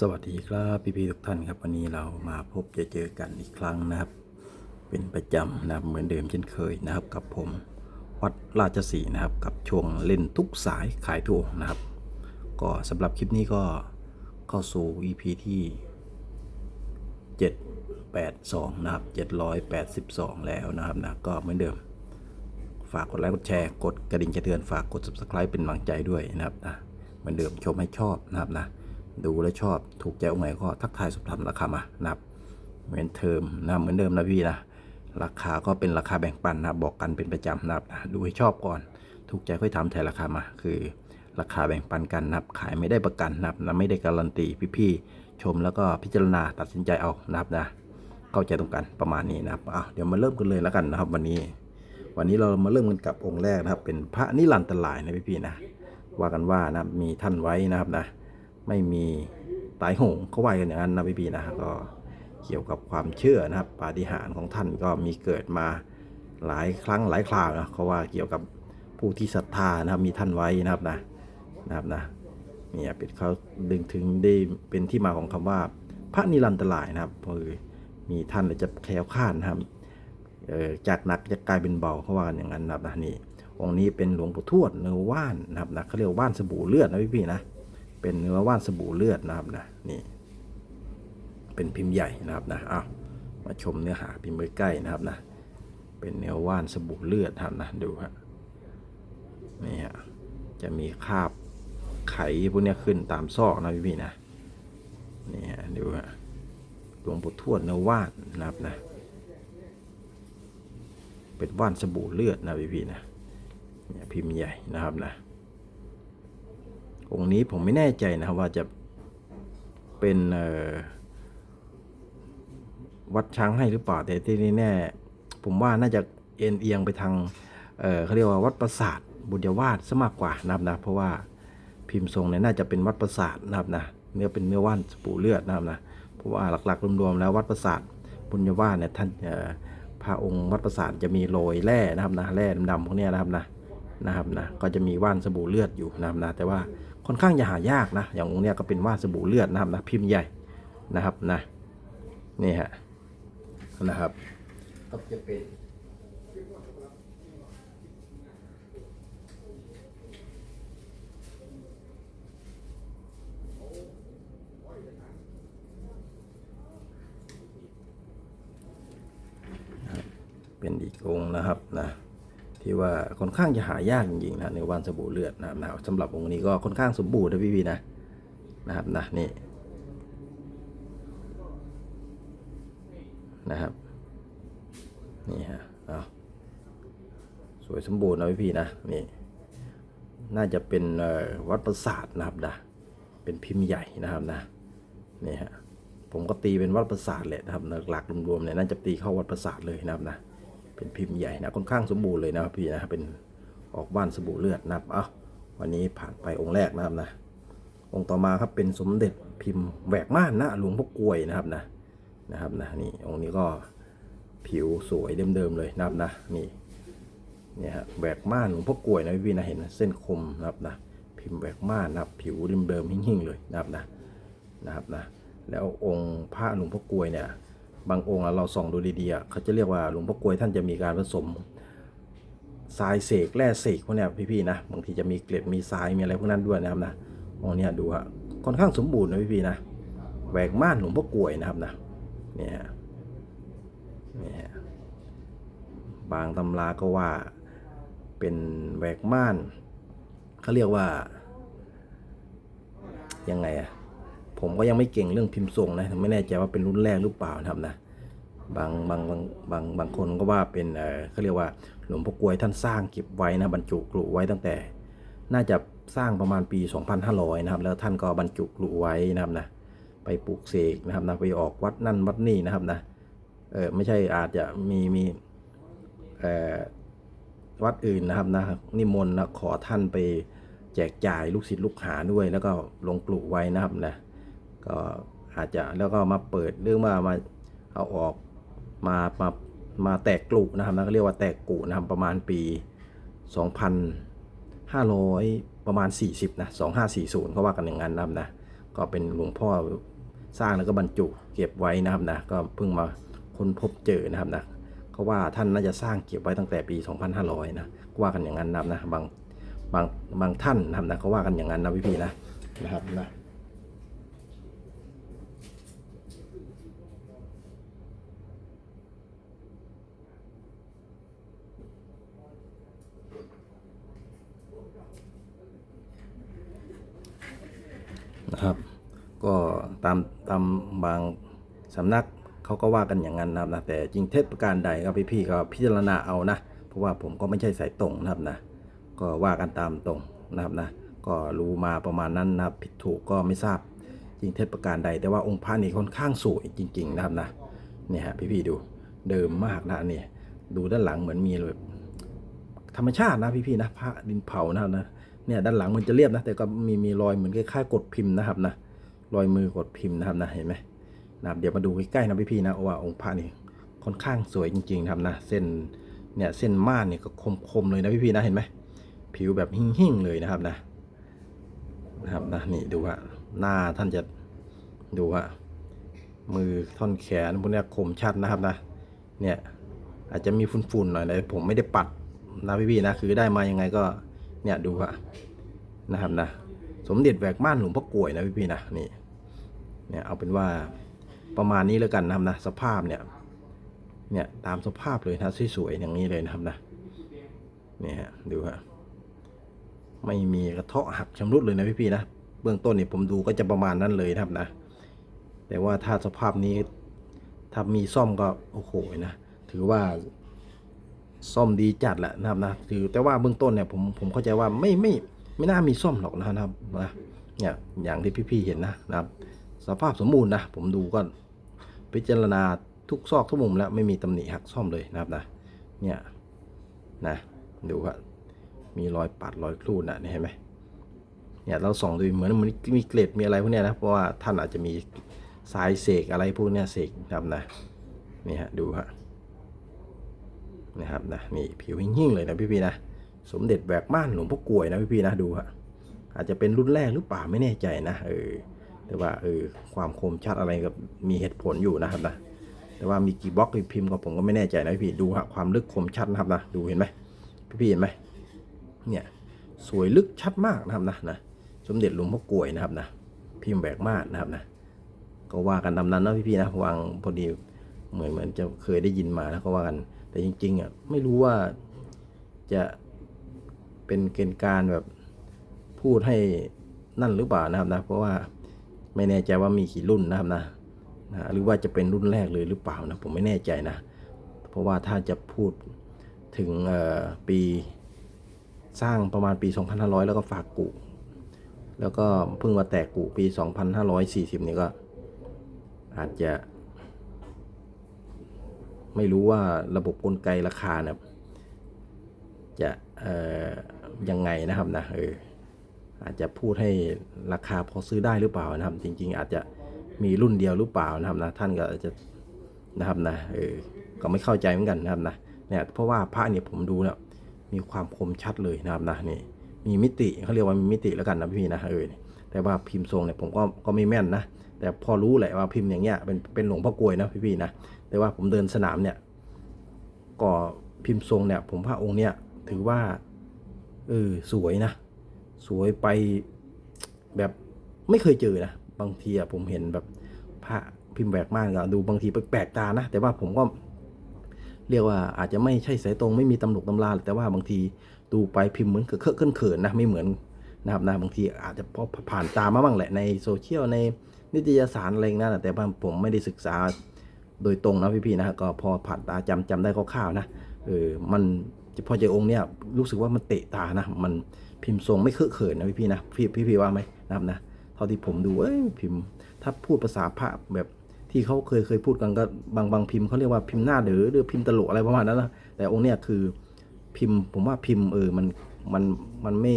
สวัสดีครับพี่พี่ๆทุกท่านครับวันนี้เรามาพบจะเจอกันอีกครั้งนะครับ เป็นประจำนะเหมือนเดิมเช่นเคยนะครับ กับผมวัดราชสีนะครับ กับช่วงเล่นทุกสายขายถั่วนะครับ ก็สำหรับคลิปนี้ก็เข้าสู่ EP ที่ 782 นะครับ 782 แล้วนะครับนะก็เหมือนเดิม ฝากกดไลค์กดแชร์กดกระดิ่งแจ้งเตือนฝากกด subscribe เป็นกำลังใจด้วยนะครับนะเหมือนเดิมชมให้ชอบนะครับนะ ดูแล้วชอบถูกใจองค์ไหนก็ทักทายสอบถามราคามานะครับเหมือนเทอมนะเหมือนเดิมนะพี่นะราคาก็เป็นราคาแบ่งปันนะบอกกันเป็นประจำนะครับดูให้ชอบก่อน ถูกใจค่อยถามแทนราคามา คือราคาแบ่งปันกันนับขายไม่ได้ประกันนับนะไม่ได้การันตีพี่ๆชมแล้วก็พิจารณาตัดสินใจเอานับนะเข้าใจตรงกันประมาณนี้นะครับอะเดี๋ยวมาเริ่มกันเลยแล้วกันนะครับ วันนี้ วันนี้เรามาเริ่มกันกับองค์แรกนะครับ เป็นพระนิรันตรายนะพี่ๆนะว่ากันว่านะมีท่านไว้นะครับนะ ไม่มีตายหงเขาว่ากันอย่างนั้นนะพี่ๆนะก็เกี่ยวกับความเชื่อนะครับปาฏิหาริย์ของท่านก็มีเกิดมาหลายครั้งหลายคราวนะเขาว่าเกี่ยวกับผู้ที่ศรัทธานะครับมีท่านไว้นะครับนะนะครับนะเนี่ยเป็นเขาดึงถึงได้เป็นที่มาของคำว่า พระนิรันตรายนะครับคือมีท่านแล้วจะแคล้วคลาดนะครับเอ่อจากหนักจะกลายเป็นเบาเขาว่ากันอย่างนั้นนะครับนะนี่องค์นี้เป็นหลวงปู่ทวดเนื้อว่านนะครับนะเขาเรียกว่านสบู่เลือดนะพี่พี่ๆนะ เป็นเนื้อว่านสบู่เลือดนะครับนะนี่ เป็นพิมพ์ใหญ่นะครับนะเอามาชมเนื้อหาพิมพ์ใกล้ๆนะครับนะ เป็นเนื้อว่านสบู่เลือดครับนะดูฮะนี่ฮะจะมีคราบไขพวกเนี้ยขึ้นตามซอกนะพี่พี่นะนี่ฮะดูฮะหลวงปู่ทวดเนื้อว่านนะครับนะเป็นว่านสบู่เลือดนะพี่พี่นะเนี่ยพิมพ์ใหญ่นะครับนะ องค์นี้ผมไม่แน่ใจนะครับว่าจะเป็นวัดช้างให้หรือเปล่าแต่ที่นี่แน่ ผมว่าน่าจะเอ็นเอียงไปทางเเขาเรียกว่าวัดประสาทบุญยวาสซะมากกว่านะครับนะเพราะว่าพิมพ์ทรงเนี่ยน่าจะเป็นวัดประสาทนะครับนะเนื้อเป็นเนื้อว่านสบู่เลือดนะครับนะเพราะว่าหลักๆรวมๆแล้ววัดประสาทบุญยวาสเนี่ยท่านพระองค์วัดประสาทจะมีโรยแร่นะครับนะแร่ดำๆพวกนี้นะครับนะนะครับนะก็จะมีว่านสบู่เลือดอยู่นะครับนะแต่ว่า ค่อนข้างจะหายากนะ อย่างองค์เนี้ยก็เป็นว่าสบู่เลือดนะครับนะพิมพ์ใหญ่นะครับนะนี่ฮะนะครับก็จะเป็นเป็นอีกองนะครับนะ ที่ว่าค่อนข้างจะหายากจริงๆนะในว่านสบู่เลือดนะครับนะสำหรับองค์นี้ก็ค่อนข้างสมบูรณ์นะพี่ๆนะนะครับนะนี่นะครับนี่ฮะเอาสวยสมบูรณ์นะพี่ๆนะนี่น่าจะเป็นวัดประสาทนะครับนะเป็นพิมพ์ใหญ่นะครับนะนี่ฮะผมก็ตีเป็นวัดประสาทแหละนะครับหลักๆรวมๆเนี่ยน่าจะตีเข้าวัดประสาทเลยนะครับนะ เป็นพิมพ์ใหญ่นะค่อนข้างสมบูรณ์เลยนะครับพี่นะเป็นออกบ้านสบู่เลือดนะครับเอาวันนี้ผ่านไปองค์แรกนะครับนะ องค์ต่อมาครับเป็นสมเด็จพิมพ์แหวกม่านนะหลวงพ่อกลวยนะครับนะนะครับนะนี่องค์นี้ก็ผิวสวยเดิมๆเลยนะครับนะนี่เนี่ยฮะแหวกม่านหลวงพ่อกลวยนะพี่นะเห็นเส้นคมนะครับนะพิมพ์แหวกม่านนะครับผิวเดิมๆหิ่งๆเลยนะครับนะนะครับนะแล้วองค์พระหลวงพ่อกลวยเนี่ย บางองค์เราส่องดูดีๆเขาจะเรียกว่าหลวงพ่อกลวยท่านจะมีการผสมทรายเสกแร่เสกพวกเนี้ยพี่ๆนะบางทีจะมีเกล็ดมีทรายมีอะไรพวกนั้นด้วยนะครับนะองค์เนี้ยดูฮะค่อนข้างสมบูรณ์นะพี่ๆนะแหวกม่านหลวงพ่อกลวยนะครับนะเนี่ยเนี่ยบางตำราก็ว่าเป็นแหวกม่านเขาเรียกว่ายังไงอะ ผมก็ยังไม่เก่งเรื่องพิมพ์ทรงนะไม่แน่ใจว่าเป็นรุ่นแรกหรือเปล่านะครับนะบางบางบางบางบางคนก็ว่าเป็นเออเขาเรียกว่าหลวงพ่อกลวยท่านสร้างเก็บไว้นะบรรจุกลุไว้ตั้งแต่ น่าจะสร้างประมาณปี 2500 นะครับ แล้วท่านก็บรรจุกลุไว้นะครับนะไปปลูกเสกนะครับนะไปออกวัดนั่นวัดนี่นะครับนะเออไม่ใช่อาจจะมีมีเอ่อวัดอื่นนะครับนะนิมนต์นะขอท่านไปแจกจ่ายลูกศิษย์ลูกหาด้วย แล้วก็ลงปลูกไว้นะครับนะ ก็อาจจะแล้วก็มาเปิดเรื่องมามาเอาออกมามามาแตกกลุนะครับนะก็เรียกว่าแตกกุนะครับประมาณปี 2,500 ประมาณ 40นะ2540เขาว่ากันอย่างนั้นนะครับนะก็เป็นหลวงพ่อสร้างแล้วก็บรรจุเก็บไว้นะครับนะก็เพิ่งมาค้นพบเจอนะครับนะเขาว่าท่านน่าจะสร้างเก็บไว้ตั้งแต่ปี 2500นะก็ว่ากันอย่างนั้นนะครับนะบางบางบางท่านนะครับนะเขาว่ากันอย่างนั้นนะพี่พี่ๆนะนะครับนะ นะครับก็ ตามตามบางสำนักเขาก็ว่ากันอย่างนั้นนะครับนะแต่จริงเท็จประการใดก็พี่ๆก็พิจารณาเอานะ เพราะว่าผมก็ไม่ใช่สายตรงนะครับนะ ก็ว่ากันตามตรงนะครับนะก็รู้มาประมาณนั้นนะครับผิดถูกก็ไม่ทราบจริงเท็จประการใด แต่ว่าองค์พระนี่ค่อนข้างสวยจริง ๆ นะครับนะเนี่ยฮะพี่ๆดูเดิมมากนะเนี่ยดูด้านหลังเหมือนมีเลยธรรมชาตินะพี่ๆนะพระดินเผานะครับนะเนี่ยด้านหลังมันจะเรียบนะแต่ก็มีมีรอยเหมือนคล้ายๆกดพิมพ์นะครับนะ รอยมือกดพิมพ์นะครับนะเห็นไหมนะครับเดี๋ยวมาดูใกล้ๆนะพี่ๆนะว่าองค์พระนี่ค่อนข้างสวยจริงๆนะครับนะเส้นเนี่ยเส้นม่านเนี่ยก็คมๆเลยนะพี่ๆนะเห็นไหมผิวแบบหิ่งๆเลยนะครับนะนะครับนะนี่ดูฮะหน้าท่านจะดูฮะมือท่อนแขนพวกเนี้ยคมชัดนะครับนะเนี่ยอาจจะมีฝุ่นๆหน่อยนะผมไม่ได้ปัดนะพี่ๆนะคือได้มายังไงก็เนี่ยดูอะนะครับนะ สมเด็จแหวกม่านหลวงพ่อกลวยนะพี่ๆนะนี่เนี่ยเอาเป็นว่าประมาณนี้แล้วกันนะครับนะสภาพเนี่ยเนี่ยตามสภาพเลยนะสวยๆอย่างนี้เลยนะครับนะเนี่ยฮะดูฮะไม่มีกระเทาะหักชำรุดเลยนะพี่ๆนะเบื้องต้นเนี่ยผมดูก็จะประมาณนั้นเลยนะครับนะ แต่ว่าถ้าสภาพนี้ถ้ามีซ่อมก็โอ้โหนะถือว่าซ่อมดีจัดแหละนะครับนะคือแต่ว่าเบื้องต้นเนี่ยผมผมเข้าใจว่าไม่ไม่ไไม่น่ามีซ่อมหรอกนะครับนะเนี่ยอย่างที่พี่ๆเห็นนะนะครับ สภาพสมบูรณ์นะ ผมดูก็พิจารณาทุกซอกทุกมุมแล้วไม่มีตำหนิหักซ่อมเลยนะครับนะเนี่ยนะดูครับมีรอยปัดรอยครูดนะเนี่เห็นไหมเนี่ยเราส่องดูเหมือนมันมีเกล็ดมีอะไรพวกเนี้ยนะเพราะว่าท่านอาจจะมีสายเสกอะไรพวกเนี้ยเสกนะครับนะนี่ฮะดูฮะนะครับนะนี่ผิวหิ่งๆเลยนะพี่ๆนะ สมเด็จแบกม่านหลวงพ่อกลวยนะพี่ๆนะดูฮะอาจจะเป็นรุ่นแรกหรือเปล่าไม่แน่ใจนะเออแต่ว่าเออความคมชัดอะไรก็มีเหตุผลอยู่นะครับนะแต่ว่ามีกี่บล็อกกี่พิมพ์ก็ผมก็ไม่แน่ใจนะพี่ดูฮะความลึกคมชัดนะครับนะดูเห็นไหมพี่ๆเห็นไหมเนี่ยสวยลึกชัดมากนะครับนะนะสมเด็จหลวงพ่อกลวยนะครับนะพิมพ์แบกม่านนะครับนะก็ว่ากันตามนั้นนะพี่ๆนะวางพอดีเหมือนเหมือนจะเคยได้ยินมานะเขาว่ากันแต่จริงๆอะไม่รู้ว่าจะ เป็นเกณฑ์การแบบพูดให้นั่นหรือเปล่านะครับนะเพราะว่าไม่แน่ใจว่ามีกี่รุ่นนะครับนะนะหรือว่าจะเป็นรุ่นแรกเลยหรือเปล่านะผมไม่แน่ใจนะ เพราะว่าถ้าจะพูดถึงปีสร้างประมาณปี 2500 แล้วก็ฝากกุแล้วก็เพิ่งมาแตกกุปี 2540 นี่ก็ อาจจะ ไม่รู้ว่าระบบกลไกราคาเนี่ยจะเอ่อ ยังไงนะครับนะเอออาจจะพูดให้ราคาพอซื้อได้หรือเปล่านะครับ จริง ๆ อาจจะมีรุ่นเดียวหรือเปล่านะครับนะท่านก็อาจจะนะครับนะเออก็ไม่เข้าใจเหมือนกันนะครับนะเนี่ยเพราะว่าพระเนี่ยผมดูเนี่ยมีความคมชัดเลยนะครับนะนี่มีมิติเขาเรียกว่ามีมิติแล้วกันนะพี่นะเออแต่ว่าพิมพ์ทรงเนี่ยผมก็ก็ไม่แม่นนะแต่พอรู้แหละว่าพิมพ์อย่างเงี้ยเป็นเป็นหลวงพ่อกลวยนะพี่ๆนะแต่ว่าผมเดินสนามเนี่ยก็พิมพ์ทรงเนี่ยผมว่าองค์เนี่ยถือว่า เออสวยนะ สวยไปแบบไม่เคยเจอนะ บางทีผมเห็นแบบพระพิมพ์แบกมากก็ดูบางทีแปลกตานะ แต่ว่าผมก็เรียกว่าอาจจะไม่ใช่สายตรงไม่มีตำหนกตำราแต่ว่าบางทีดูไปพิมพ์เหมือนเคอะเขินนะไม่เหมือนนะครับนะบางทีอาจจะพอผ่านตามาบ้างแหละในโซเชียลในนิตยสารอะไรนั่นแต่ว่าผมไม่ได้ศึกษาโดยตรงนะพี่ๆนะก็พอผ่านตาจำจำได้คร่าวๆนะเออมัน พอเจอองค์เนี้ยรู้สึกว่ามันเตะตานะ มันพิมพ์ทรงไม่เคอะเขินนะพี่ๆนะพี่พี่ๆว่าไหมนะครับนะเท่าที่ผมดูเอ้ยพิมพ์ ถ้าพูดภาษาพระแบบที่เขาเคยเคยพูดกันก็บางบางพิมพ์เขาเรียกว่าพิมพ์หน้าเด๋อหรือพิมพ์ตลกอะไรประมาณนั้นนะแต่องค์เนี้ยคือพิมพ์ผมว่าพิมพ์เออมันมันมันไม่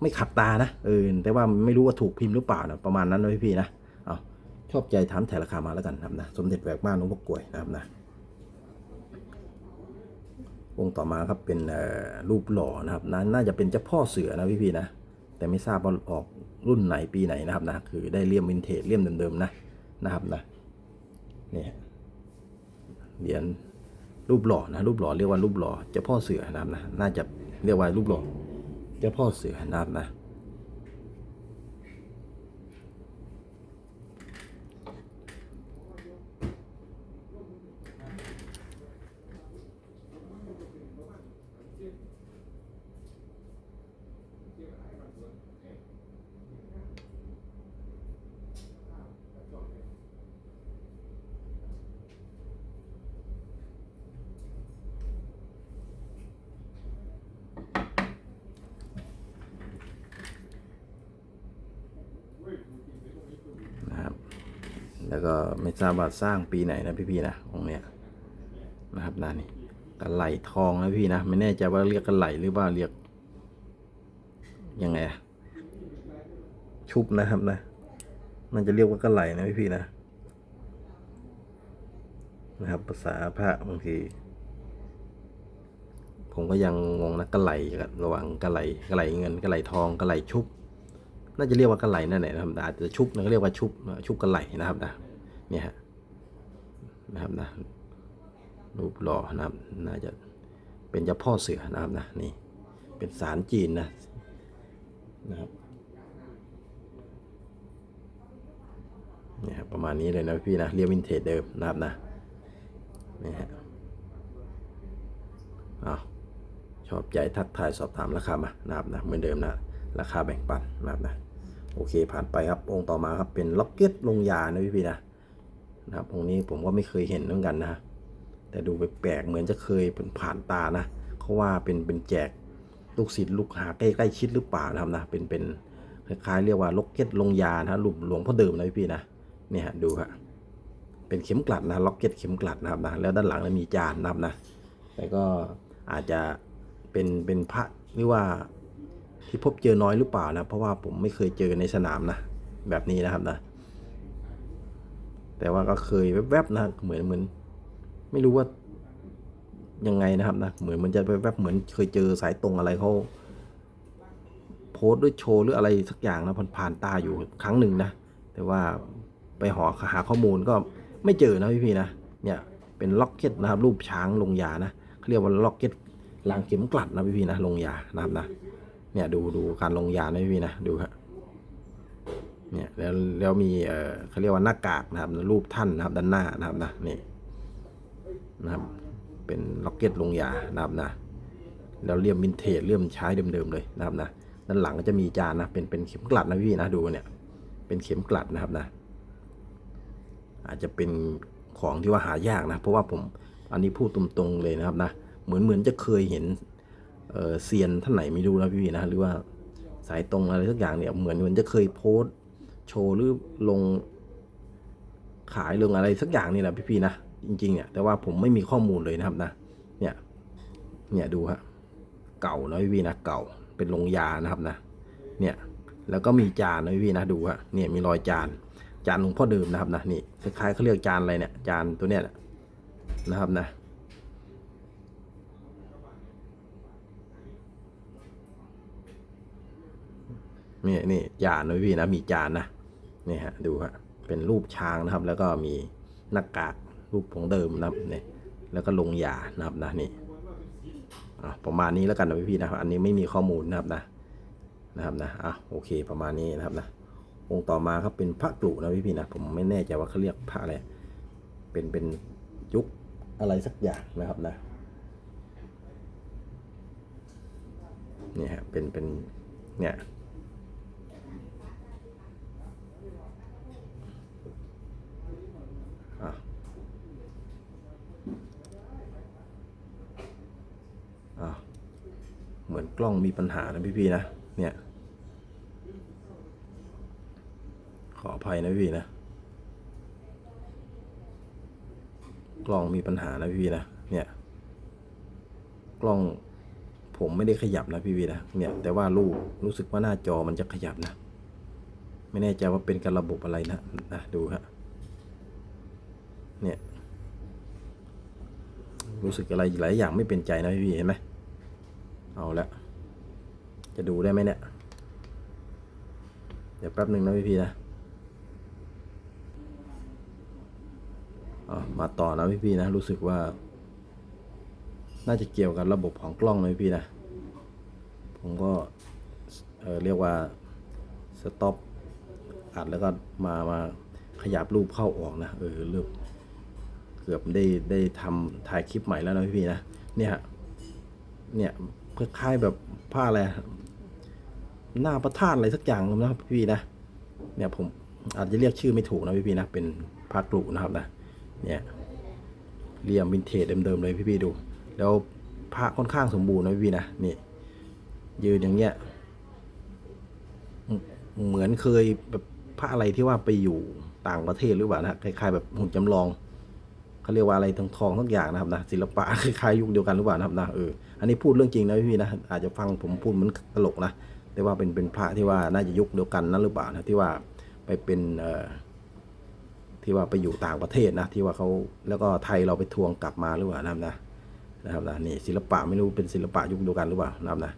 ไม่ขัดตานะเออแต่ว่าไม่รู้ว่าถูกพิมพ์หรือเปล่านะประมาณนั้นนะพี่ๆนะเอาชอบใจถามแถ่ราคามาแล้วกันนะครับนะสมเด็จแหวกบ้านหลวงพ่อกลวยนะครับนะ องค์ต่อมาครับเป็นรูปหล่อนะครับนน่าจะเป็นเจ้าพ่อเสือนะพี่ๆนะแต่ไม่ทราบว่าออกรุ่นไหนปีไหนนะครับนะคือได้เลี่ยมวินเทจเลี่ยมเดิมๆนะนะครับนะนี่เหรียญรูปหล่อนะรูปหล่อเรียกว่ารูปหล่อเจ้าพ่อเสือนะครับนะน่าจะเรียกว่ารูปหล่อเจ้าพ่อเสือนะครับนะ นะครับ แล้วก็ไม่ทราบว่าสร้างปีไหนนะพี่ๆนะองค์เนี้ยนะครับนั่นนี่กระไหลทองนะพี่นะไม่แน่ใจว่าเรียกกระไหลหรือว่าเรียกยังไงอะชุบนะครับนะมันจะเรียกว่ากระไหลนะพี่ๆนะนะครับภาษาพระบางทีผมก็ยังงงนะกระไหลกับระหว่างกระไหลกระไหลเงินกระไหลทองกระไหลชุบน่าจะเรียกว่ากระไหลนั่นแหละนะครับอาจจะชุบนะก็เรียกว่าชุบชุบกระไหลนะครับนะ เนี่ยฮะนะครับนะรูปหล่อนะครับน่าจะเป็นเจ้าพ่อเสือนะครับนะนี่เป็นสารจีนนะนะครับเนี่ยครับประมาณนี้เลยนะพี่นะเรียกวินเทจเดิมนะครับนะนี่ฮะอาชอบใจทักทายสอบถามราคามานะครับนะเหมือนเดิมนะราคาแบ่งปันนะครับนะโอเคผ่านไปครับองค์ต่อมาครับเป็นล็อกเก็ตลงยานะพี่พี่นะ นะครับองค์นี้ผมก็ไม่เคยเห็นเหมือนกันนะ แต่ดูแปลกๆเหมือนจะเคยเป็นผ่านตานะเขาว่าเป็นเป็นแจกลูกศิษย์ลูกหาใกล้ใกล้ชิดหรือเปล่านะครับนะเป็นเป็นคล้ายๆเรียกว่าล็อกเก็ตลงยานะหลุมหลวงพ่อเดิมนะพี่นะเนี่ยดูฮะเป็นเข็มกลัดนะล็อกเก็ตเข็มกลัดนะครับนะแล้วด้านหลังมีจานนะครับนะแต่ก็อาจจะเป็นเป็นพระหรือว่าที่พบเจอน้อยหรือเปล่านะเพราะว่าผมไม่เคยเจอในสนามนะแบบนี้นะครับนะ แต่ว่าก็เคยแวบๆนะเหมือนเหมือน ไม่รู้ว่ายังไงนะครับนะเหมือนมันจะแวบๆเหมือนเคยเจอสายตรงอะไรเขาโพสต์ด้วยโชว์หรืออะไรสักอย่างนะผ่านๆตาอยู่ครั้งหนึ่งนะแต่ว่าไปหอหาข้อมูลก็ไม่เจอนะพี่ๆนะเนี่ยเป็นล็อกเก็ตนะครับรูปช้างลงยานะเขาเรียกว่าล็อกเก็ตลางเข็มกลัดนะพี่ๆนะลงยานะครับนะเนี่ยดูดูการลงยานะพี่ๆนะดูครับ เนี่ยแล้วแล้วมีเออเขาเรียกว่าหน้ากากนะครับรูปท่านนะครับด้านหน้านะครับนะนี่นะครับเป็นล็อกเก็ตลงยานะครับนะแล้วเลี่ยมวินเทจเลี่ยมใช้เดิมๆเลยนะครับนะด้านหลังก็จะมีจานนะเป็นเป็นเข็มกลัดนะพี่นะดูเนี่ยเป็นเข็มกลัดนะครับนะ อาจจะเป็นของที่ว่าหายากนะ เพราะว่าผมอันนี้พูดตรงๆเลยนะครับนะเหมือนเหมือนจะเคยเห็นเออเซียนท่านไหนไม่รู้นะพี่นะหรือว่าสายตรงอะไรสักอย่างเนี่ยเหมือนเหมือนจะเคยโพสต์ โชว์หรือลงขายเรื่องอะไรสักอย่างนี่แหละพี่ๆนะจริงๆเนี่ยแต่ว่าผมไม่มีข้อมูลเลยนะครับนะ เนี่ย เนี่ยดูฮะเก่านะพี่ๆนะเก่าเป็นลงยานะครับนะ เนี่ย แล้วก็มีจานนะพี่ๆนะดูฮะเนี่ยมีรอยจาน จานหลวงพ่อเดิมนะครับนะนี่คล้ายๆเขาเรียกจานอะไรเนี่ย จานตัวเนี้ยนะครับนะนี่นี่จานนะพี่ๆนะมีจานนะ นี่ฮะดูฮะเป็นรูปช้างนะครับ แล้วก็มีหน้ากากรูปของเดิมนะครับเนี่ยแล้วก็ลงยานะครับนะนี่ประมาณนี้แล้วกันนะพี่ๆนะครับอันนี้ไม่มีข้อมูลนะครับนะนะครับนะอะโอเคประมาณนี้นะครับนะองค์ต่อมาครับเป็นพระกลุนะพี่ๆนะผมไม่แน่ใจว่าเขาเรียกพระอะไรเป็นเป็นยุคอะไรสักอย่างนะครับนะเนี่ยฮะเป็นเป็นเนี่ย อะอะเห มีปัญหานะพี่ๆนะ เนี่ย ขออภัยนะพี่ๆนะ กล้องมีปัญหานะพี่ๆนะ เนี่ย กล้องผมไม่ได้ขยับนะพี่ๆนะ เนี่ย แต่ว่ารูปรู้สึกว่าหน้าจอมันจะขยับนะ ไม่แน่ใจว่าเป็นการระบบอะไรนะนะดูฮะ เนี่ย รู้สึกอะไรหลายอย่างไม่เป็นใจนะพี่เห็นไหมเอาละ จะดูได้ไหมเนี่ย เดี๋ยวแป๊บหนึ่งนะพี่พีนะมาต่อนะพี่พีนะ รู้สึกว่า น่าจะเกี่ยวกับระบบของกล้องนะพี่พี่นะ ผมก็เเรียกว่าสต็อปอัดแล้วก็มามาขยับรูปเข้าออกนะเออรูปเกือบได้ได้ทำถ่ายคลิปใหม่แล้วนะพี่พีนะเนี่ยเนี่ย คล้ายๆแบบผ้าอะไรหน้าประทานอะไรสักอย่างนะพี่พี่ๆนะเนี่ยผมอาจจะเรียกชื่อไม่ถูกนะพี่ๆนะเป็นผ้ากลุนะครับนะเนี่ยเรียมวินเทจเดิมๆเลยพี่ๆดู แล้วผ้าค่อนข้างสมบูรณ์นะพี่ๆนะนี่ ยืนอย่างเงี้ยเหมเหมือนเคยแบบพระอะไรที่ว่าไปอยู่ต่างประเทศหรือเปล่านะคล้ายๆแบบหุ่นจำลอง เขาเรียกว่าอะไรทองทองทั้งอย่างนะครับนะศิลปะคล้ายๆยุคเดียวกันหรือเปล่านะครับนะเอออันนี้พูดเรื่องจริงนะพี่นะอาจจะฟังผมพูดเหมันตลกนะแต่ว่าเป็นเป็นพระที่ว่าน่าจะยุคเดียวกันนั่นหรือเปล่านะที่ว่าไปเป็นเอ่อที่ว่าไปอยู่ต่างประเทศนะที่ว่าเขาแล้วก็ไทยเราไปทวงกลับมาหรือเปล่านะครับนะนะครับนะนี่ศิลปะไม่รู้เป็นศิลปะยุคเดียวกันหรือเปล่านะครับนะ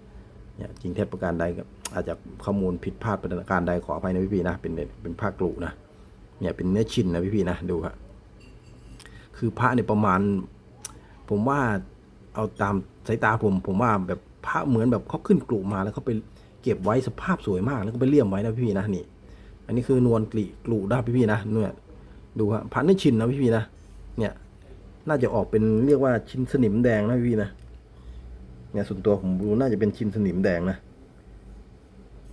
เนี่ยจริงเท็จประการใดก็อาจจะข้อมูลผิดพลาดประการใดขออภัยนะพี่ๆนะเป็นเป็นผ้ากลุนะเนี่ยเป็นเนื้อชิ้นนะพี่ๆนะดูครับ คือพระเนี่ยประมาณ ผมว่าเอาตามสายตาผมผมว่าแบบพระเหมือนแบบเขาขึ้นกลุ่มมาแล้วเขาไปเก็บไว้สภาพสวยมากแล้วก็ไปเลี่ยมไว้นะพี่นะนี่ อันนี้คือนวลกลีกลุได้พี่ๆนะเนี่ยดูฮะพระนื้อชิ้นนะพี่ๆนะเนี่ยน่าจะออกเป็นเรียกว่าชิ้นสนิมแดงนะพี่นะเนี่ยส่วนตัวผมดูน่าจะเป็นชิ้นสนิมแดงนะ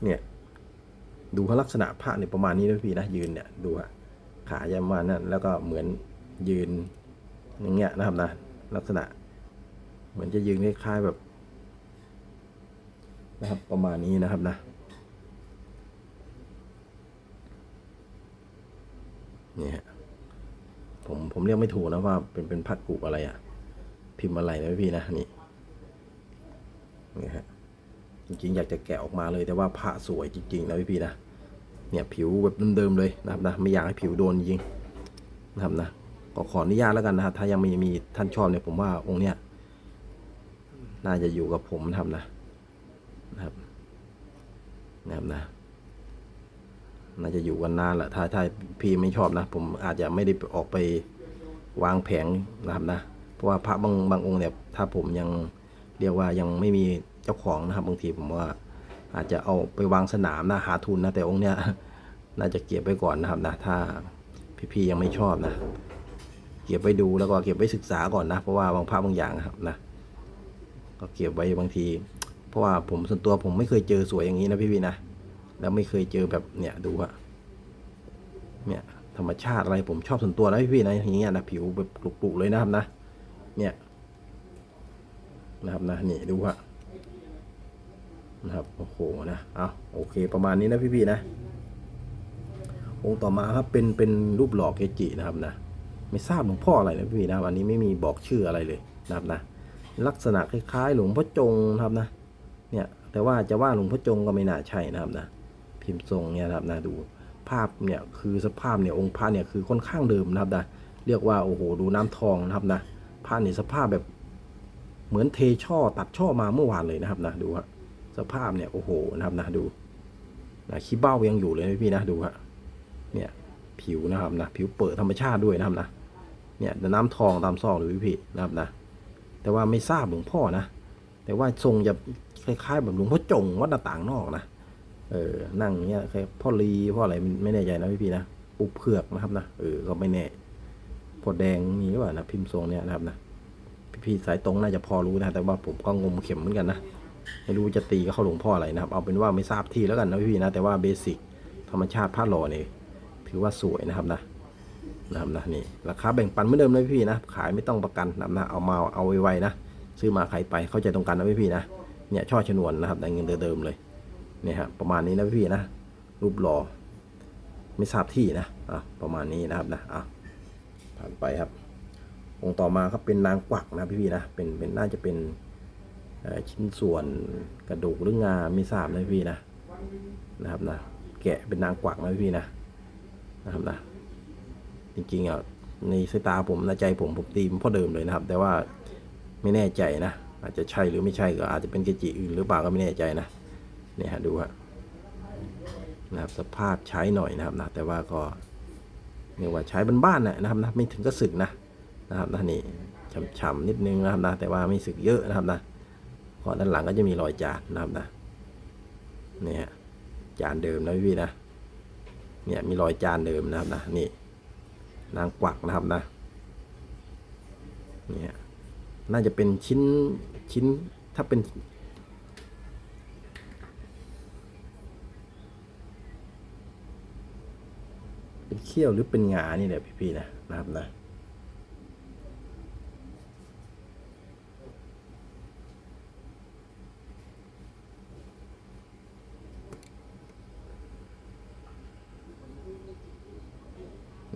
เนี่ยดูลักษณะพระเนี่ยประมาณนี้นะพี่นะยืนเนี่ยดูฮะขาจะมานั้นแล้วก็เหมือน ยืนอย่างเงี้ยนะครับนะลักษณะ เหมือนจะยืนคล้ายๆแบบ นะครับประมาณนี้นะครับนะนี่ฮะผมผมเรียกไม่ถูกนะว่าเป็นเป็นพัดกุอะไรอะพิมพ์อะไรนะพี่นะนี่นี่ฮะจริงๆ อยากจะแกะออกมาเลยแต่ว่าผ้าสวยจริง ๆ นะพี่ๆนะเนี่ยผิวแบบเดิมๆเลยนะครับนะไม่อยากให้ผิวโดนจริงนะครับนะ ก็ขออนุญาตแล้วกันนะครับถ้ายังไม่มีท่านชอบเนี่ยผมว่าองค์เนี้ยน่าจะอยู่กับผมนะครับนะนะครับนะครับนะ น่าจะอยู่กันนานแหละถ้าถ้าพี่ไม่ชอบนะ ผมอาจจะไม่ได้ออกไปวางแผงนะครับนะ เพราะว่าพระบางบางองค์เนี่ยถ้าผมยังเรียกว่ายังไม่มีเจ้าของนะครับ บางทีผมว่า อาจจะเอาไปวางสนามนะหาทุนนะแต่องค์เนี้ยน่าจะเก็บไว้ก่อนนะครับนะ ถ้าพี่ๆยังไม่ชอบนะ เก็บไว้ดูแล้วก็เก็บไว้ศึกษาก่อนนะ เพราะว่าบางภาพบางอย่างครับนะ ก็เก็บไว้บางที เพราะว่าผมส่วนตัวผมไม่เคยเจอสวยอย่างนี้นะพี่ๆนะ แล้วไม่เคยเจอแบบเนี่ยดูอะเนี่ยธรรมชาติอะไรผมชอบส่วนตัวนะพี่ๆนะอย่างเงี้ยนะผิวแบบกรุบๆเลยนะครับนะ เนี่ยนะครับนะนี่ดูฮะนะครับโอ้โหนะเอาโอเค ประมาณนี้นะพี่ๆนะองค์ต่อมาครับเป็นเป็นรูปหล่อเกจินะครับนะ ไม่ทราบหลวงพ่ออะไรนะพี่นะอันนี้ไม่มีบอกชื่ออะไรเลยนะครับนะ ลักษณะคล้ายๆ หลวงพ่อจงนะครับนะ เนี่ยแต่ว่าจะว่าหลวงพ่อจงก็ไม่น่าใช่นะครับนะ พิมพ์ทรงเนี่ยนะครับนะดูภาพเนี่ยคือสภาพเนี่ยองค์พระเนี่ยคือค่อนข้างเดิมนะครับนะเรียกว่าโอ้โหดูน้ำทองนะครับนะพระเนี่ยสภาพแบบเหมือนเทช่อตัดช่อมาเมื่อวานเลยนะครับนะดูฮะสภาพเนี่ยโอ้โหนะครับนะดูนะขี้เบ้ายังอยู่เลยพี่นะดูฮะเนี่ยผิวนะครับนะผิวเปิดธรรมชาติด้วยนะครับนะ เนี่ยน้ำทองตามซอกเลยพี่พี่นะครับนะ แต่ว่าไม่ทราบหลวงพ่อนะ แต่ว่าทรงจะคล้ายๆแบบหลวงพ่อจงวัดหน้าต่างนอกนะ เออ นั่งเนี้ยพ่อลีพ่ออะไรไม่แน่ใจนะพี่พี่นะ ปุบเผือกนะครับนะ เออ ก็ไม่แน่พอแดงมีหรือเปล่านะพิมพ์ทรงเนี่ยนะครับนะ พี่ๆสายตรงน่าจะพอรู้นะ แต่ว่าผมก็งมเข็มเหมือนกันนะ ไม่รู้จะตีก็เข้าหลวงพ่ออะไรนะครับ เอาเป็นว่าไม่ทราบที่แล้วกันนะพี่ๆนะ แต่ว่าเบสิกธรรมชาติผ้าหล่อเนี่ยถือว่าสวยนะครับนะ นะครับนะนี่ราคาแบ่งปันเหมือนเดิมนะพี่นะขายไม่ต้องประกันนะครับนะเอามาเอาไวๆนะซื้อมาขายไปเข้าใจตรงกันนะพี่นะเนี่ยช่อชนวนนะครับได้เงินเดิมๆเลยเนี่ยฮะประมาณนี้นะพี่นะรูปหล่อไม่ทราบที่นะอะประมาณนี้นะครับนะอะผ่านไปครับองค์ต่อมาครับเป็นนางกวักนะพี่ๆนะเป็นเป็นน่าจะเป็นชิ้นส่วนกระดูกหรืองาไม่ทราบนะพี่นะนะครับนะแกะเป็นนางกวักนะพี่นะนะครับนะ จริงๆอะในสายตาผมในใจผมผมตีมพ่อเดิมเลยนะครับ แต่ว่าไม่แน่ใจนะ อาจจะใช่หรือไม่ใช่ก็อาจจะเป็นเกจิอื่นหรือเปล่าก็ไม่แน่ใจนะเนี่ยฮะดูฮะนะครับสภาพใช้หน่อยนะครับนะแต่ว่าก็เรียกว่าใช้บ้านๆนะนะครับนะไม่ถึงก็สึกนะนะครับนะนี่ฉ่ำๆนิดนึงนะครับนะแต่ว่าไม่สึกเยอะนะครับนะก็ด้านหลังก็จะมีรอยจานนะครับนะเนี่ยจานเดิมนะพี่นะเนี่ยมีรอยจานเดิมนะครับนะนี่ นางกวักนะครับนะเนี่ยน่าจะเป็นชิ้นชิ้นถ้าเป็น เป็นเขี้ยวหรือเป็นงานี่แหละพี่ๆนะนะครับนะ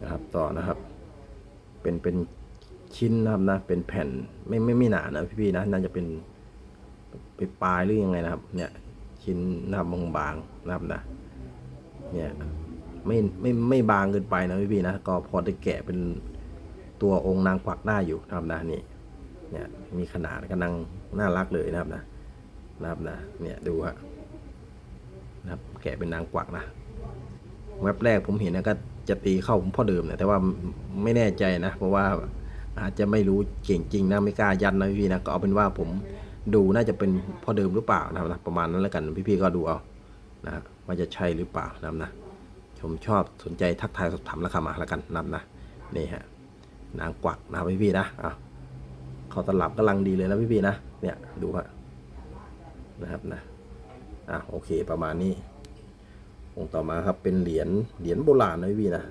นะครับ ต่อนะครับ เป็นเป็นชิ้นนะครับนะ เป็นแผ่นไม่ไม่ไม่หนานะพี่ๆนะน่าจะเป็นเป็นปลายหรือยังไงนะครับ เนี่ยชิ้นนะครับบางๆนะครับนะ เนี่ยไม่ไม่ไม่บางเกินไปนะพี่ๆนะ ก็พอจะแกะเป็นตัวองค์นางกวักได้าอยู่นะครับนะนี่เนี่ยมีขนาดกำลังน่ารักเลยนะครับนะนะครับนะเนี่ยดูฮะนะครับแกะเป็นนางกวักนะแว็บแรกผมเห็นนะก็ จะตีเข้าผมพ่อเดิมเนี่ยแต่ว่าไม่แน่ใจนะ เพราะว่าอาจจะไม่รู้เก่งจริงนะไม่กล้ายันนะพี่ๆนะก็เอาเป็นว่าผมดูน่าจะเป็นพ่อเดิมหรือเปล่านะครับนะประมาณนั้นแล้วกันพี่ๆก็ดูเอานะว่าจะใช่หรือเปล่านะครับนะผมชอบสนใจทักทายสอบถามราคามาแล้วกันนำนะนี่ฮะนางกวักนะครับพี่ๆนะอะเขาตลับกำลังดีเลยนะพี่ๆนะเนี่ยดูฮะนะครับนะอะโอเคประมาณนี้ องค์ต่อมาครับเป็นเหรียญเหรียญโบราณนะพี่นะ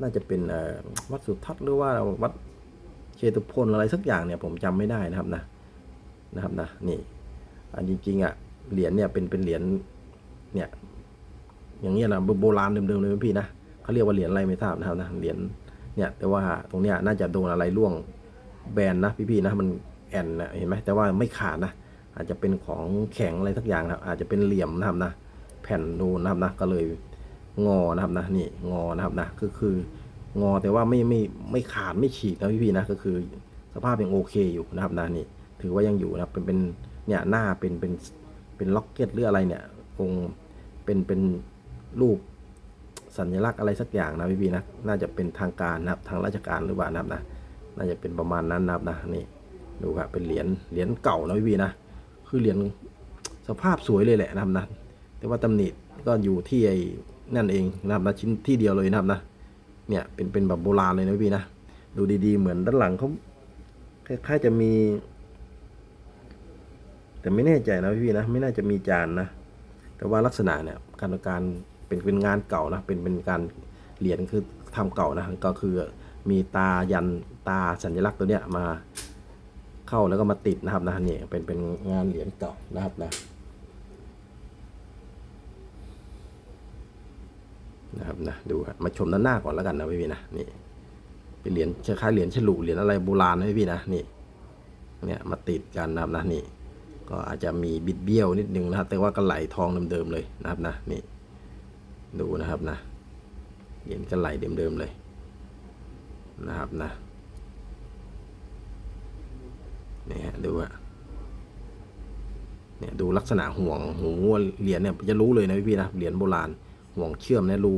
น่าจะเป็นวัดสุทัศน์หรือว่าวัดเชตุพนอะไรสักอย่างเนี่ยผมจำไม่ได้นะครับนะนะครับนะนี่อันจริงๆอะเหรียญเนี่ยเป็นเป็นเหรียญเนี่ยอย่างเงี้ยนะโบราณเดิมๆเลยพี่นะเขาเรียกว่าเหรียญอะไรไม่ทราบนะครับนะเหรียญเนี่ยแต่ว่าตรงเนี้ยน่าจะโดนอะไรร่วงแบนนะพี่ๆนะมันแอนนะเห็นไหมแต่ว่าไม่ขาดนะอาจจะเป็นของแข็งอะไรสักอย่างนะอาจจะเป็นเหลี่ยมนะครับนะ แผ่นโดนนะครับนะก็เลยงอนะครับนะนี่งอนะครับนะก็คืองอแต่ว่าไม่ไม่ไม่ขาดไม่ฉีกนะพี่ๆนะก็คือสภาพยังโอเคอยู่นะครับนะนี่ถือว่ายังอยู่นะเป็นเป็นเนี่ยหน้าเป็นเป็นเป็นล็อกเก็ตหรืออะไรเนี่ยคงเป็นเป็นรูปสัญลักษณ์อะไรสักอย่างนะพี่พีนะน่าจะเป็นทางการนะครับทางราชการหรือเปล่านะครับนะน่าจะเป็นประมาณนั้นนะครับนะนี่ดูครับเป็นเหรียญเหรียญเก่านะพี่พีนะคือเหรียญสภาพสวยเลยแหละนะครับนะ แต่ว่าตำหนิก็อยู่ที่ไอ้นั่นเองนะครับนะชิ้นที่เดียวเลยนะครับนะเนี่ยเป็นเป็นแบบโบราณเลยนะพี่นะดูดีๆ เหมือนด้านหลังเขาคล้ายๆจะมี แต่ไม่แน่ใจนะพี่นะไม่น่าจะมีจานนะแต่ว่าลักษณะเนี่ยการการเป็นเป็นงานเก่านะเป็นเป็นการเหรียญคือทำเก่านะก็คือมีตายันตาสัญลักษณ์ตัวเนี้ยมาเข้าแล้วก็มาติดนะครับนะนี่เป็นเป็นงานเหรียญเก่านะครับนะ นะครับนะดูครับมาชมด้านหน้าก่อนแล้วกันนะพี่ๆนะนี่เป็นเหรียญคล้ายเหรียญฉลุเหรียญอะไรโบราณนะพี่ๆนะนี่เนี่ยมาติดกันนะครับนะนี่ ก็อาจจะมีบิดเบี้ยวนิดนึงนะครับแต่ว่าก็ไหลทองเดิมๆเลยนะครับนะนี่ ดูนะครับนะเหรียญก็ไหลเดิมๆเลยนะครับนะนี่ฮะดูอะเนี่ยดูลักษณะห่วงหูเหรียญเนี่ยจะรู้เลยนะพี่ๆนะเหรียญโบราณ ห่วงเชื่อมเนี่ยรู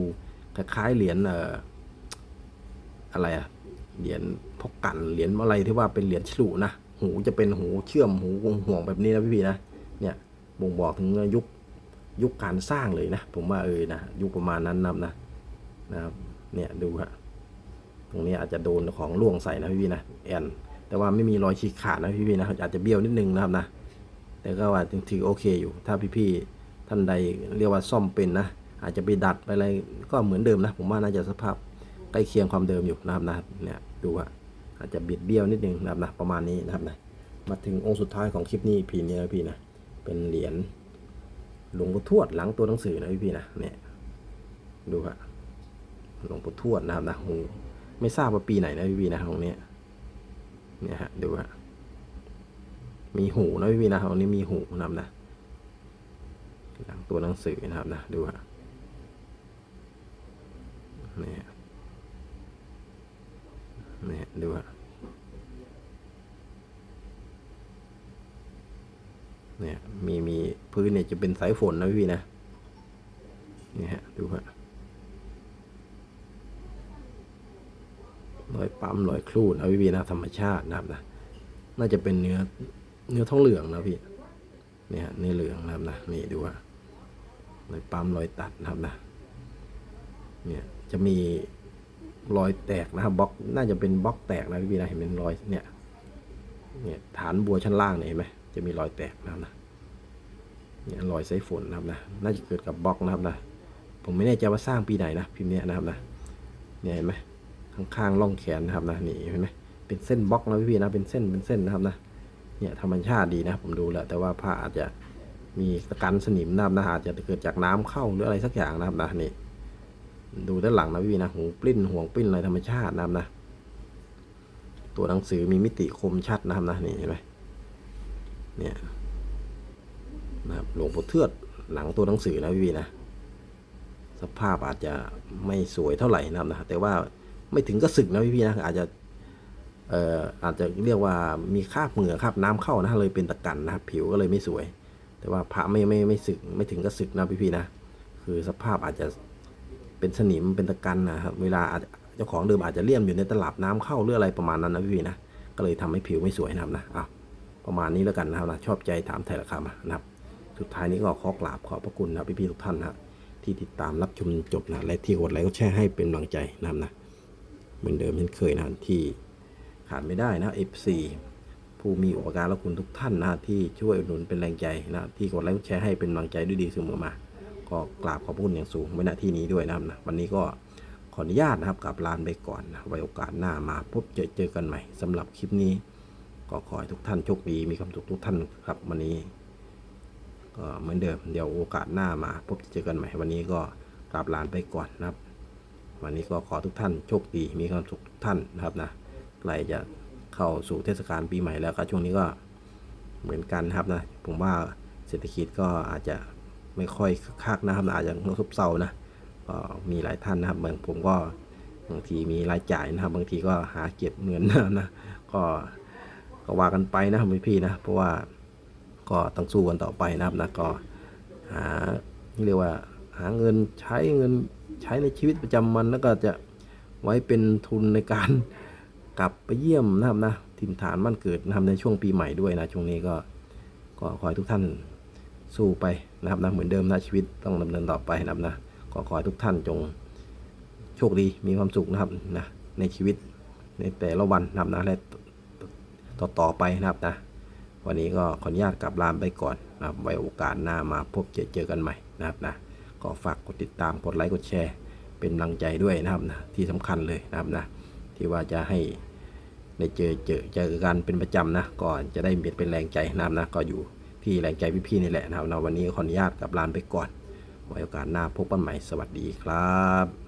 คล้ายๆเหรียญเอ่ออะไรอะเหรียญพกกันเหรียญอะไรที่ว่าเป็นเหรียญฉลุนะหูจะเป็นหูเชื่อมหูวงห่วงแบบนี้นะพี่ๆนะเนี่ยบ่งบอกถึงยุคยุคการสร้างเลยนะ ผมว่าเออนะยุคประมาณนั้นนะนะนะครับเนี่ยดูฮะตรงนี้อาจจะโดนของล่วงใส่นะพี่ๆนะแอนแต่ว่าไม่มีรอยฉีกขาดนะพี่ๆนะอาจจะเบี้ยวนิดนึงนะครับนะแต่ก็ว่าถือโอเคอยู่ ถ้าพี่ๆท่านใดเรียกว่าซ่อมเป็นนะ อาจจะไปดัดไปอะไรก็เหมือนเดิมนะ ผมว่าน่าจะสภาพใกล้เคียงความเดิมอยู่นะครับนะเนี่ยดูฮะอาจจะบิดเบี้ยวนิดนึงนะครับนะประมาณนี้นะครับนะมาถึงองค์สุดท้ายของคลิปนี้พี่นี้นะพี่นะเป็นเหรียญหลวงปู่ทวดหลังตัวหนังสือนะพี่พี่นะเนี่ยดูฮะหลวงปู่ทวดนะครับนะหูไม่ทราบว่าปีไหนนะพี่พี่นะตรงนี้เนี่ยฮะดูฮะมีหูนะพี่พี่นะตรงนี้มีหูนะครับนะหลังตัวหนังสือนะครับนะดูฮะ นี่ยเนี่ยดูฮะเนี่ยมีมีพื้นเนี่ยจะเป็นสายฝนนะพี่นะนี่ฮะดูฮะรอยปั๊มรอยครูดนะพี่นะธรรมชาตินะครับนะน่าจะเป็นเนื้อเนื้อท้องเหลืองนะพี่เนี่ยฮะเนื้อเหลืองนะครับนะนี่ดูฮะรอยปั๊มรอยตัดนะครับนะเนี่ย จะมีรอยแตกนะครับบล็อกน่าจะเป็นบล็อกแตกนะพี่พีนะเห็นเป็นรอยเนี่ยเนี่ยฐานบัวชั้นล่างเนี่ยเห็นไหมจะมีรอยแตกนะครับนะเนี่ยรอยสายฝนนะครับนะน่าจะเกิดกับบล็อกนะครับนะผมไม่แน่ใจว่าสร้างปีไหนนะพิมพ์เนี้ยนะครับนะเนี่ยเห็นไหมข้างๆร่องแขนนะครับนะนี่เห็นไหมเป็นเส้นบล็อกนะพี่ๆนะเป็นเส้นเป็นเส้นนะครับนะเนี่ยธรรมชาติดีนะผมดูแล้วแต่ว่าผ้าอาจจะมีตะกันสนิมนะครับนะอาจจะเกิดจากน้ำเข้าหรืออะไรสักอย่างนะครับนะนี่ ดูด้านหลังนะพี่นะหูปลิ้นห่วงปลิ้นอะไรธรรมชาตินะครับนะ ตัวหนังสือมีมิติคมชัดนะครับนะนี่เห็นไหมเนี่ยนะครับหลวงปู่เทือดหลังตัวหนังสือนะพี่นะสภาพอาจจะไม่สวยเท่าไหร่นะครับนะแต่ว่าไม่ถึงก็สึกนะพี่นะอาจจะเอ่ออาจจะเรียกว่ามีคราบเหงื่อคราบน้ำเข้านะเลยเป็นตะกันนะครับผิวก็เลยไม่สวย แต่ว่าพระไม่ไม่ไม่สึกไม่ถึงก็สึกนะพี่พี่นะคือสภาพอาจจะ เป็นสนิมเป็นตะกันนะครับเวลาเจ้าของเดิมอาจจะเลี่ยมอยู่ในตลับน้ำเข้าหรืออะไรประมาณนั้นนะพี่พี่นะก็เลยทำให้ผิวไม่สวยนะครับนะอ้าวประมาณนี้แล้วกันนะครับนะชอบใจถามไทยราคามานะครับ สุดท้ายนี้ก็ขอกราบขอบพระคุณนะพี่ๆทุกท่านนะที่ติดตามรับชมจบนะและที่กดไลค์ก็แชร์ให้เป็นกำลังใจนะครับนะเหมือนเดิมเช่นเคยนะที่ขาดไม่ได้นะ F4 ผู้มีอุปการะคุณทุกท่านนะที่ช่วยอุดหนุนเป็นแรงใจนะที่กดไลค์กดแชร์ให้เป็นกำลังใจด้วยดีเสมอมา ก็กราบขอบพระคุณอย่างสูงไว้ณที่นี้ด้วยนะครับนะวันนี้ก็ขออนุญาตนะครับกลับลานไปก่อนนะไว้โอกาสหน้ามาพบเจอเจอกันใหม่สำหรับคลิปนี้ ก็ขอให้ทุกท่านโชคดีมีความสุขทุกท่านครับวันนี้ก็เหมือนเดิมเดี๋ยวโอกาสหน้ามาพบเจอกันใหม่ วันนี้ก็กราบลานไปก่อนนะครับ วันนี้ก็ขอทุกท่านโชคดีมีความสุขทุกท่านนะครับนะใกล้จะเข้าสู่เทศกาลปีใหม่แล้วก็ช่วงนี้ก็เหมือนกันนะครับนะผมว่าเศรษฐกิจก็อาจจะ ไม่ค่อยคักนะครับนะอาจจะซบเซานะก็มีหลายท่านนะครับบางผมก็บางทีมีรายจ่ายนะครับ บางทีก็หาเก็บเงินนะก็ก็ว่ากันไปนะครับพี่ๆนะเพราะว่าก็ต้องสู้กันต่อไปนะครับนะก็หาเรียกว่าหาเงินใช้เงินใช้ในชีวิตประจำวันแล้วก็จะไว้เป็นทุนในการกลับไปเยี่ยมนะครับนะถิ่นฐานบ้านเกิดนะครับในช่วงปีใหม่ด้วยนะช่วงนี้ก็ก็ขอให้ทุกท่าน สู้ไปนะครับนะเหมือนเดิมนะชีวิตต้องดำเนินต่อไปนะครับนะก็ขอให้ทุกท่านจงโชคดีมีความสุขนะครับนะในชีวิตในแต่ละวันนะครับนะและต่อต่อไปนะครับนะวันนี้ก็ขออนุญาตกลับลามไปก่อนนะครับไว้โอกาสหน้ามาพบเจอเจอกันใหม่นะครับนะก็ฝากกดติดตามกดไลค์กดแชร์ เป็นกำลังใจด้วยนะครับนะที่สำคัญเลยนะครับนะที่ว่าจะให้ได้เจอเจอเจอกันเป็นประจำนะก็จะได้เป็นแรงใจนะครับนะก็อยู่ ที่แรงใจพี่ๆนี่แหละนะครับนะวันนี้ขออนุญาตกับลานไปก่อนไว้โอกาสหน้าพบกันใหม่สวัสดีครับ